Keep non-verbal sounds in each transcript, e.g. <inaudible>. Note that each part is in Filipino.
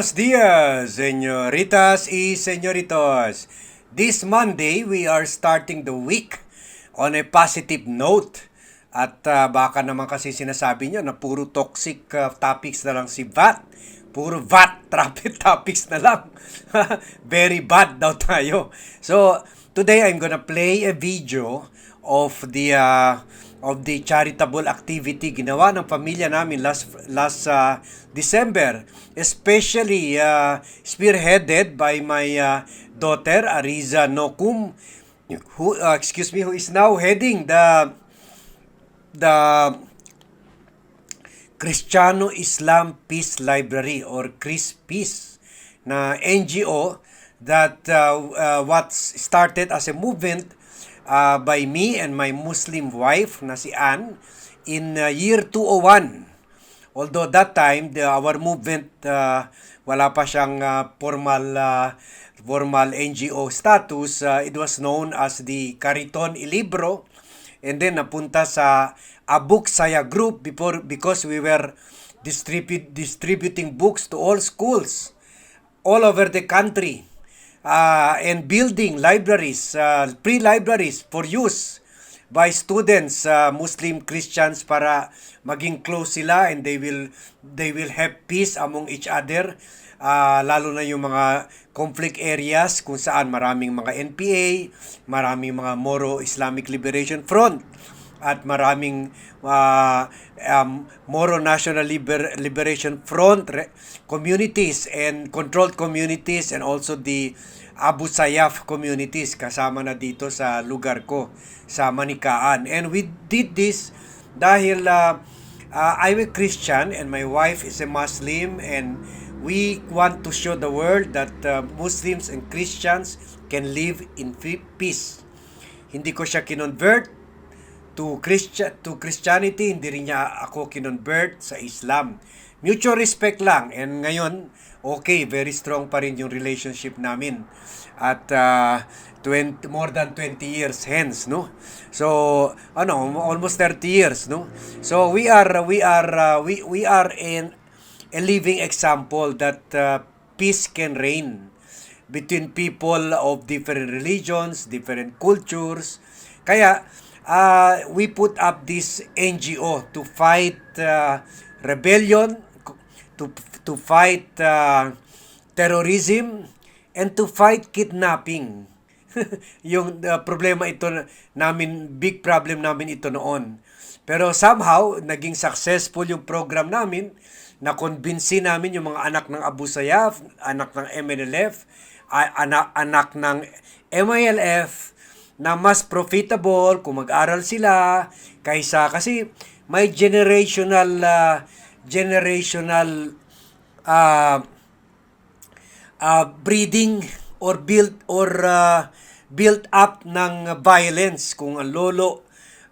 Buenos dias, señoritas y señoritos. This Monday, we are starting the week on a positive note. At ah, baka naman kasi sinasabi nyo na puro toxic ah, topics na lang si VAT. Puro VAT <laughs> traffic topics na lang. <laughs> Very bad daw tayo. So, today I'm gonna play a video of the uh, of the charitable activity ginawa ng pamilya namin last last uh, December especially uh, spearheaded by my uh, daughter Ariza Nokum who uh, excuse me who is now heading the the Cristiano Islam Peace Library or Chris Peace na NGO that uh, uh, what started as a movement uh, by me and my Muslim wife na si Ann in uh, year 201. Although that time the, our movement uh, wala pa siyang uh, formal uh, formal NGO status, uh, it was known as the Cariton Ilibro. And then napunta sa Abuk Saya group before because we were distribute distributing books to all schools all over the country uh, and building libraries, uh, pre-libraries for use by students, uh, Muslim Christians para maging close sila and they will they will have peace among each other. Uh, lalo na yung mga conflict areas kung saan maraming mga NPA, maraming mga Moro Islamic Liberation Front at maraming uh, um, Moro National Liber- Liberation Front re- communities and controlled communities and also the Abu Sayyaf communities kasama na dito sa lugar ko sa Manikaan and we did this dahil uh, uh, I'm a Christian and my wife is a Muslim and we want to show the world that uh, Muslims and Christians can live in peace. Hindi ko siya kinonvert to Christian to Christianity, hindi rin niya ako kinonvert sa Islam. Mutual respect lang and ngayon okay, very strong pa rin yung relationship namin at uh, 20 more than 20 years hence no so ano almost 30 years no so we are we are uh, we we are in a living example that uh, peace can reign between people of different religions, different cultures. Kaya uh, we put up this NGO to fight uh, rebellion, to to fight uh, terrorism, and to fight kidnapping. <laughs> yung uh, problema ito namin, big problem namin ito noon. Pero somehow, naging successful yung program namin na-convince namin yung mga anak ng Abu Sayyaf, anak ng MNLF, anak, anak ng MILF na mas profitable kung mag-aral sila kaysa kasi may generational uh, generational uh, uh, breeding or built or uh, built up ng violence kung ang lolo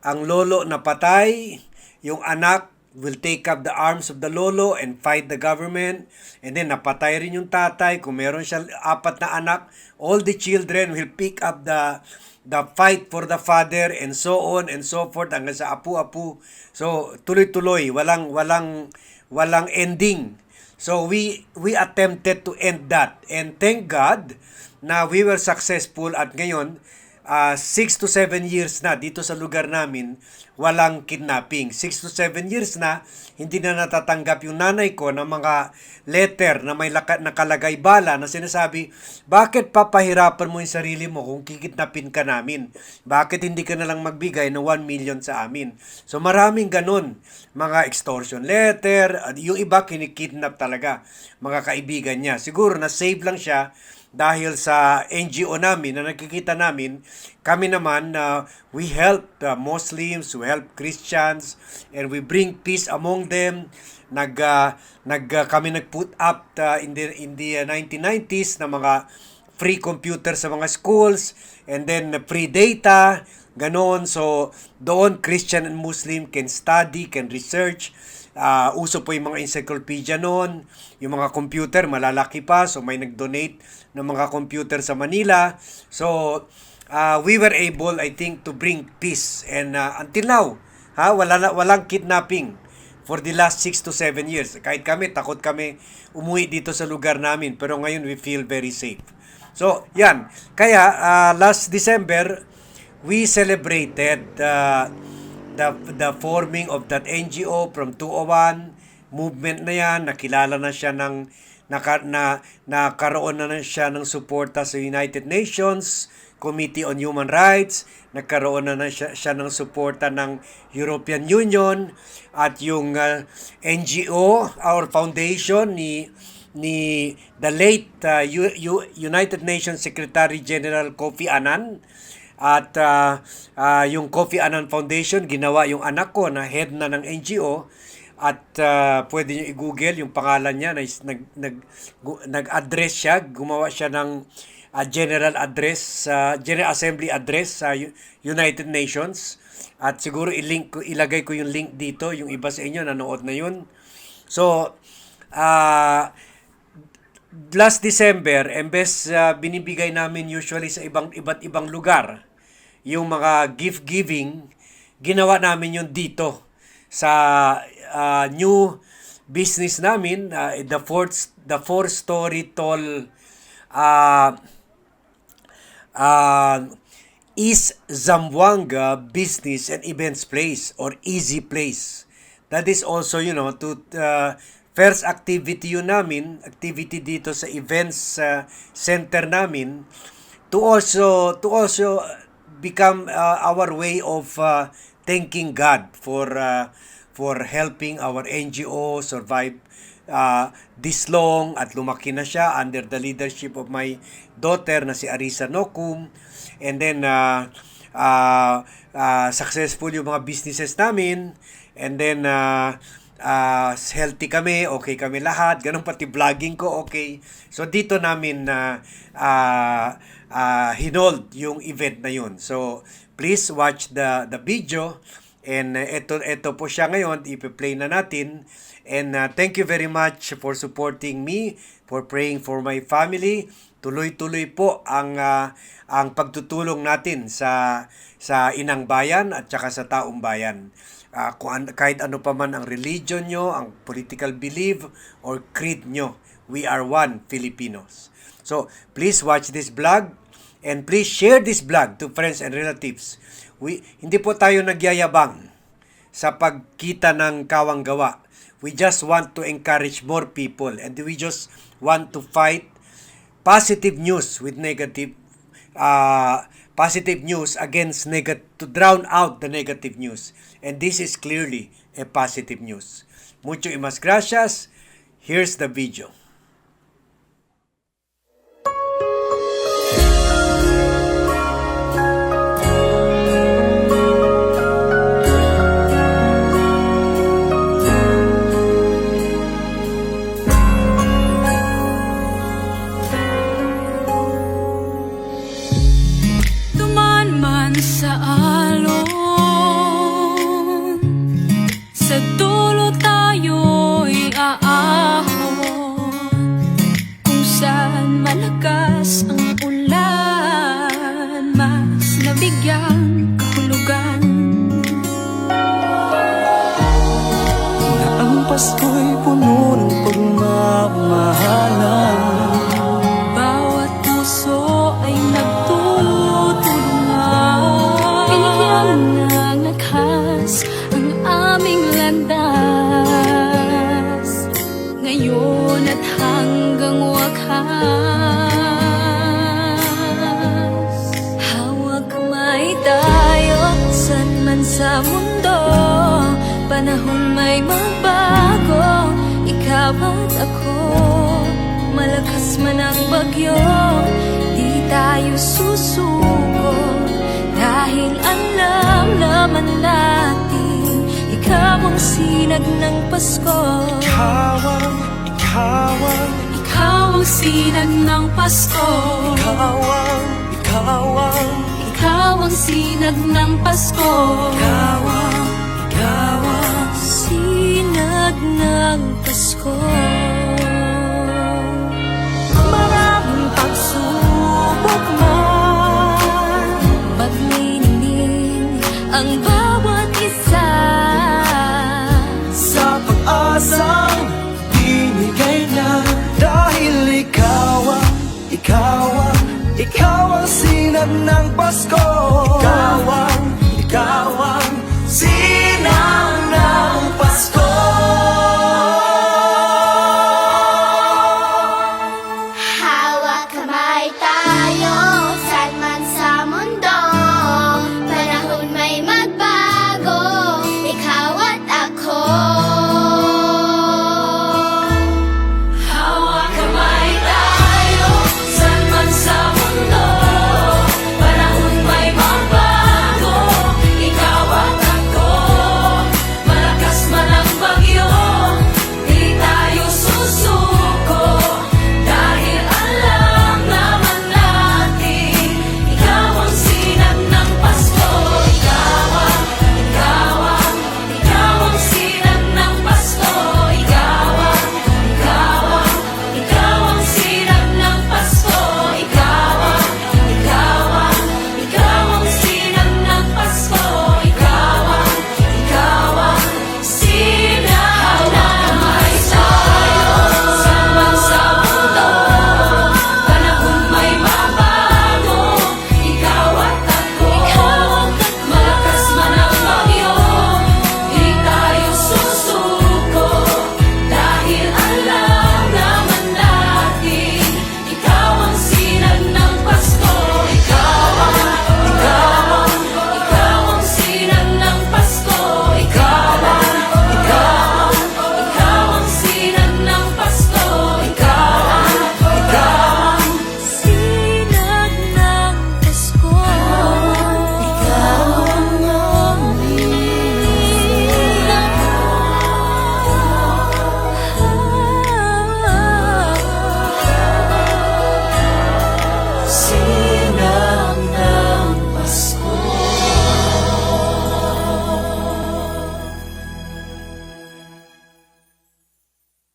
ang lolo na patay yung anak will take up the arms of the lolo and fight the government. And then napatay rin yung tatay. Kung meron siya apat na anak, all the children will pick up the the fight for the father and so on and so forth hanggang sa apu-apu. So tuloy-tuloy, walang walang walang ending. So we we attempted to end that and thank God na we were successful at ngayon 6 uh, to 7 years na dito sa lugar namin walang kidnapping. 6 to 7 years na hindi na natatanggap yung nanay ko ng mga letter na may laka, nakalagay bala na sinasabi, bakit papahirapan mo yung sarili mo kung kikidnapin ka namin? Bakit hindi ka na lang magbigay ng 1 million sa amin? So maraming ganun, mga extortion letter, yung iba kinikidnap talaga, mga kaibigan niya. Siguro na save lang siya dahil sa NGO namin na nakikita namin, kami naman na uh, we help uh, Muslims, we help Christians, and we bring peace among them. Nag, uh, nag uh, kami nag-put up uh, in the, in the 1990s na mga free computer sa mga schools, and then uh, free data, ganon. So, doon Christian and Muslim can study, can research, Uh, uso po yung mga encyclopedia noon, yung mga computer malalaki pa, so may nag-donate ng mga computer sa Manila. So, uh, we were able, I think, to bring peace. And uh, until now, ha, wala na, walang kidnapping for the last 6 to 7 years. Kahit kami, takot kami umuwi dito sa lugar namin. Pero ngayon, we feel very safe. So, yan. Kaya, ah, last December, we celebrated uh, the, the forming of that NGO from 201 movement na yan. Nakilala na siya ng naka, na, nakaroon na, na siya ng suporta sa United Nations, Committee on Human Rights, nagkaroon na, na siya, siya ng suporta ng European Union at yung uh, NGO, our foundation ni ni the late uh, U- U- United Nations Secretary General Kofi Annan. At uh, uh, yung Kofi Annan Foundation ginawa yung anak ko na head na ng NGO at uh, pwede niyo i-google yung pangalan niya. Na nag nag nag-address siya. Gumawa siya ng uh, general address uh, General Assembly address sa U- United Nations. At siguro i-link ko ilagay ko yung link dito yung iba sa inyo nanood na yun. So uh, last December, embes uh, binibigay namin usually sa ibang iba't ibang lugar yung mga gift giving, ginawa namin yun dito sa uh, new business namin, uh, the fourth the four story tall uh, uh, East Zamboanga Business and Events Place or Easy Place. That is also, you know, to uh, first activity yun namin, activity dito sa events uh, center namin to also to also become uh, our way of uh, thanking God for uh, for helping our NGO survive uh, this long at lumaki na siya under the leadership of my daughter na si Arisa Nokum and then uh, uh, uh, successful yung mga businesses namin and then uh, uh, healthy kami, okay kami lahat, ganun pati vlogging ko, okay. So dito namin na uh, uh, hinold yung event na yun. So please watch the the video and uh, ito ito po siya ngayon, ipe-play na natin. And uh, thank you very much for supporting me, for praying for my family. Tuloy-tuloy po ang uh, ang pagtutulong natin sa sa inang bayan at saka sa taong bayan uh, kung an- kahit ano pa man ang religion nyo, ang political belief, or creed nyo, we are one Filipinos. So, please watch this vlog and please share this vlog to friends and relatives. We, hindi po tayo nagyayabang sa pagkita ng kawang gawa. We just want to encourage more people and we just want to fight positive news with negative uh, positive news against negative to drown out the negative news. And this is clearly a positive news. Mucho y mas gracias. Here's the video So. Sa mundo. Panahon may magbago. Ikaw at ako Malakas man ang bagyo. Di tayo susuko Dahil alam naman natin Ikaw ang sinag ng Pasko. Ikaw ang, ikaw ang, Ikaw ang sinag ng Pasko. ikaw ang, ikaw ang, Ikaw ang sinag ng Pasko. Ikaw ang, ikaw ang Sinag ng Pasko. Maraming pagsubok man. Magninining ang bawat isa. Sa ng Pasko Ikaw ang